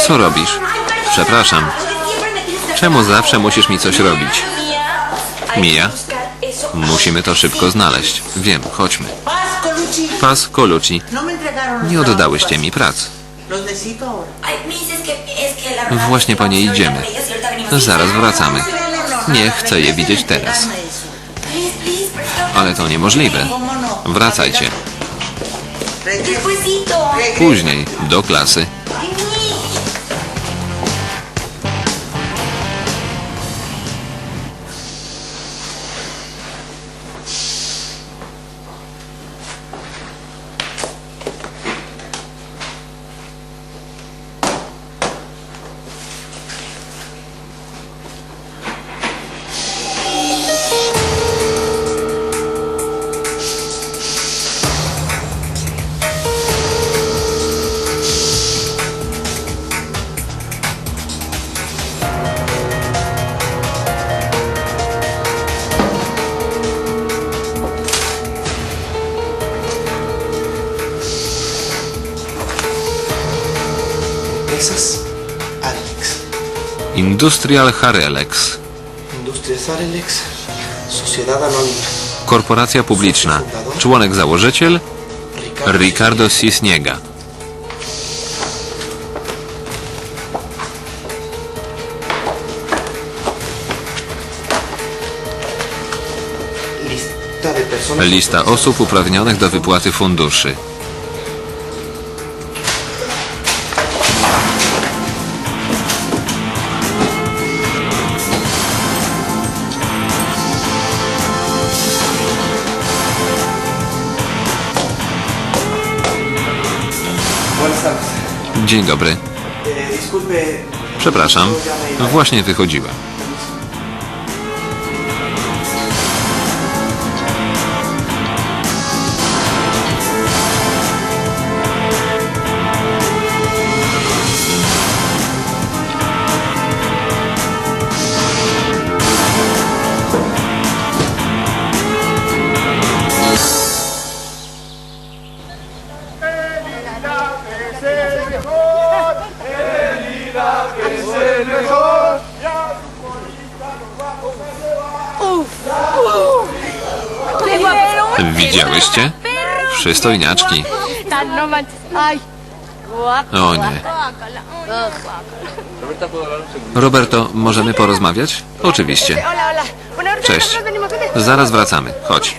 Co robisz? Przepraszam. Czemu zawsze musisz mi coś robić? Mija? Musimy to szybko znaleźć. Wiem, chodźmy. Pas Colucci. Nie oddałyście mi prac. Właśnie po nie idziemy. Zaraz wracamy. Nie chcę je widzieć teraz. Ale to niemożliwe. Wracajcie. Później, do klasy. Industrial Harelex. Sociedad Anónima. Korporacja publiczna. Członek założyciel Ricardo Cisniega. Lista de personas. Lista osób uprawnionych do wypłaty funduszy. Dzień dobry. Disculpe. Przepraszam. iba. Właśnie wychodziłem. Widziałyście? Przystojniaczki. O nie. Roberto, możemy porozmawiać? Oczywiście. Cześć. nosotros venimos. ¿Qué Zaraz wracamy. Chodź.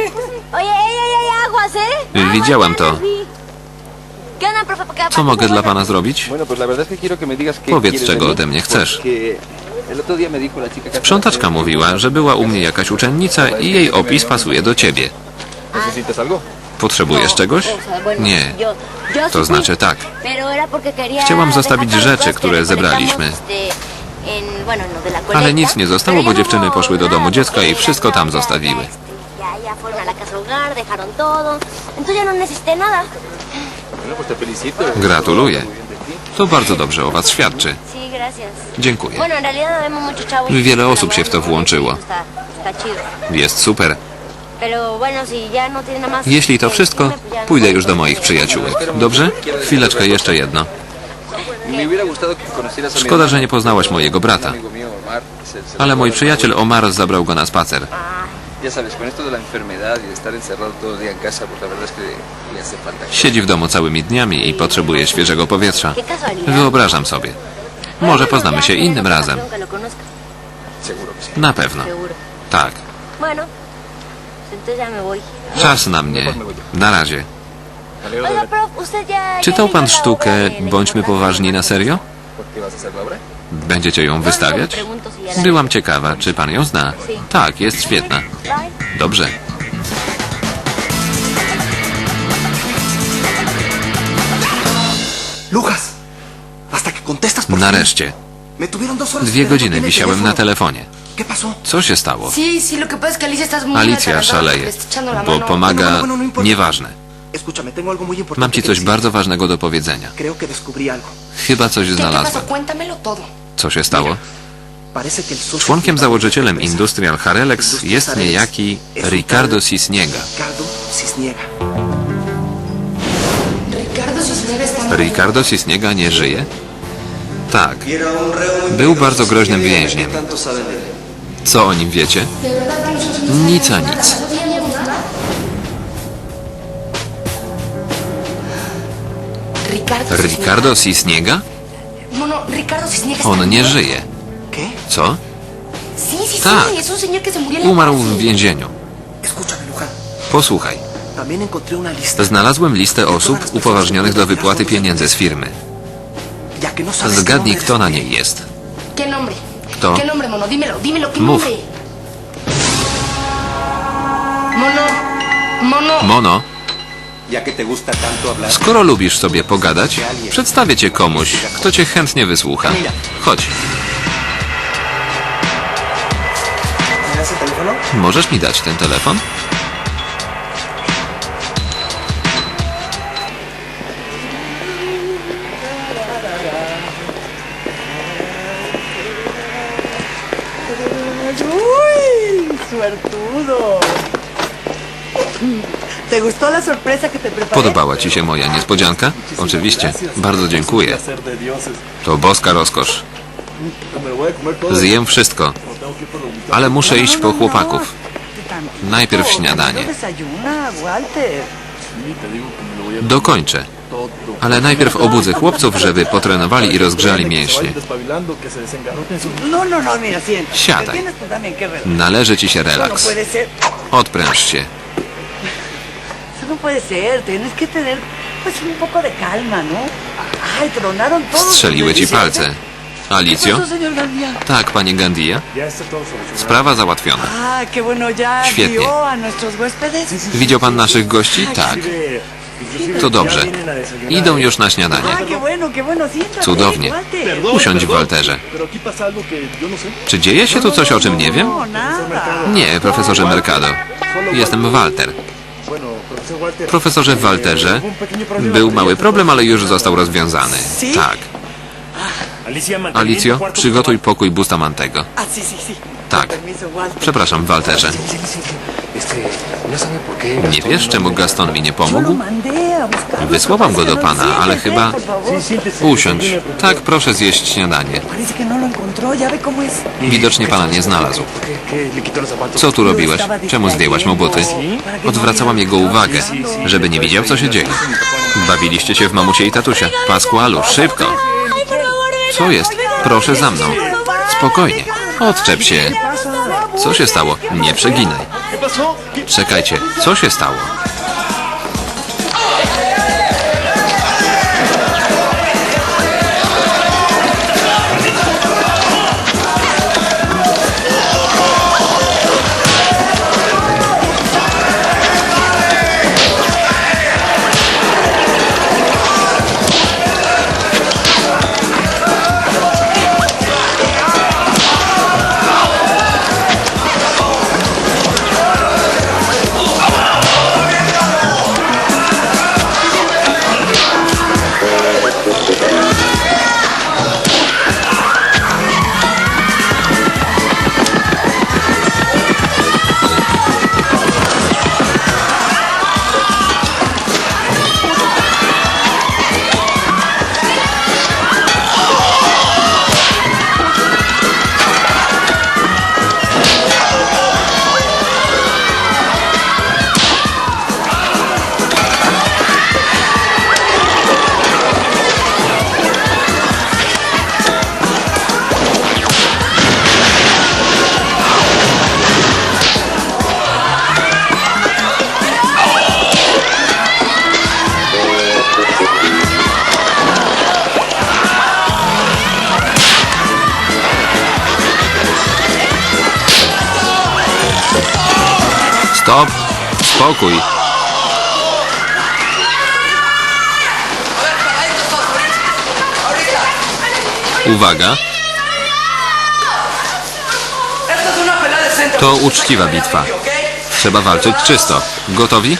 Widziałam to. ¿Qué onda, profe? ¿Por qué Co mogę dla pana zrobić? Powiedz, czego ode mnie chcesz. Sprzątaczka mówiła, że była u mnie jakaś uczennica i jej opis pasuje do ciebie. ¿Necesitas algo? Potrzebujesz czegoś? Nie. To znaczy tak. Chciałam zostawić rzeczy, które zebraliśmy. Ale nic nie zostało, bo dziewczyny poszły do domu dziecka i wszystko tam zostawiły. Felicito. Gratuluję. To bardzo dobrze o was świadczy. Dziękuję. Wiele osób się w to włączyło. Jest super. Jeśli to wszystko, pójdę już do moich przyjaciółek. Dobrze? Chwileczkę, jeszcze jedno. Szkoda, że nie poznałaś mojego brata. Ale mój przyjaciel Omar zabrał go na spacer. Enfermedad y. Siedzi w domu całymi dniami i potrzebuje świeżego powietrza. Wyobrażam sobie. Może poznamy się innym razem. Na pewno. Tak. Bueno, entonces ya me voy. Czas na mnie. Na razie. Ya... Czytał pan sztukę Bądźmy poważni na serio? Będziecie ją wystawiać? Byłam ciekawa, czy pan ją zna. Tak, jest świetna. Dobrze. Nareszcie. Dwie godziny wisiałem na telefonie. ¿Qué pasó? Co się stało? Sí, sí, lo que pasa es que Alicia está muy Alicja szaleje, bo pomaga... Nieważne. Escúchame, tengo algo muy importante. Mam ci coś bardzo ważnego do powiedzenia. Creo que descubrí algo. Chyba coś znalazłem. Co się stało? Członkiem założycielem Industrial Harelex jest niejaki Ricardo Cisniega. Ricardo Cisniega nie żyje? Tak. Był bardzo groźnym więźniem. Co o nim wiecie? Nic a nic. Ricardo Cisniega? Cisneros está On nie żyje. Co? Tak. Umarł w więzieniu. Posłuchaj. Znalazłem listę osób upoważnionych do wypłaty pieniędzy z firmy. No Zgadnij, kto na niej jest. Kto? ¿Qué nombre, mono? Dímelo, dímelo, ¿qué Mów. nombre? Mono, mono. Mono, Ya que te gusta tanto hablar, skoro lubisz sobie pogadać, przedstawię cię komuś, kto cię chętnie wysłucha. Chodź, ¿Me das el teléfono? możesz mi dać ten telefon? ¡Suertudo! Podobała ci się moja niespodzianka? Oczywiście, bardzo dziękuję. To boska rozkosz. Zjem wszystko, ale muszę iść po chłopaków. Najpierw śniadanie. No. Dokończę. Ale najpierw obudzę chłopców, żeby potrenowali i rozgrzali mięśnie. No, no, no. Siadaj. Należy ci się relaks. Odpręż się. Strzeliły ci palce. Alicjo? Tak, panie Gandia. Sprawa załatwiona. Ah, Świetnie. Widział pan naszych gości? Tak. To dobrze. Idą już na śniadanie. Ah. Cudownie. Usiądź w Walterze. Czy dzieje się tu coś, o czym nie wiem? No, nada. Nie, profesorze Mercado. Jestem Walter. Profesorze Walterze, był mały problem, ale już został rozwiązany. Tak. Alicjo, przygotuj pokój Bustamantego. Ah. Tak. Przepraszam, Walterze. Nie wiesz, czemu Gaston mi nie pomógł? Wysłałam go do pana, ale chyba... Usiądź. Tak, proszę zjeść śniadanie. No. Widocznie pana nie znalazł. Co tu robiłeś? Czemu zdjęłaś mu buty? Odwracałam jego uwagę, żeby nie widział, co się dzieje. Bawiliście się w mamusie i tatusia. Pasqualu, szybko! Co jest? Proszę za mną. Spokojnie. Odczep się. Co się stało? Nie przeginaj. Czekajcie, co się stało? Spokój! Uwaga! To uczciwa bitwa. Trzeba walczyć czysto. Gotowi?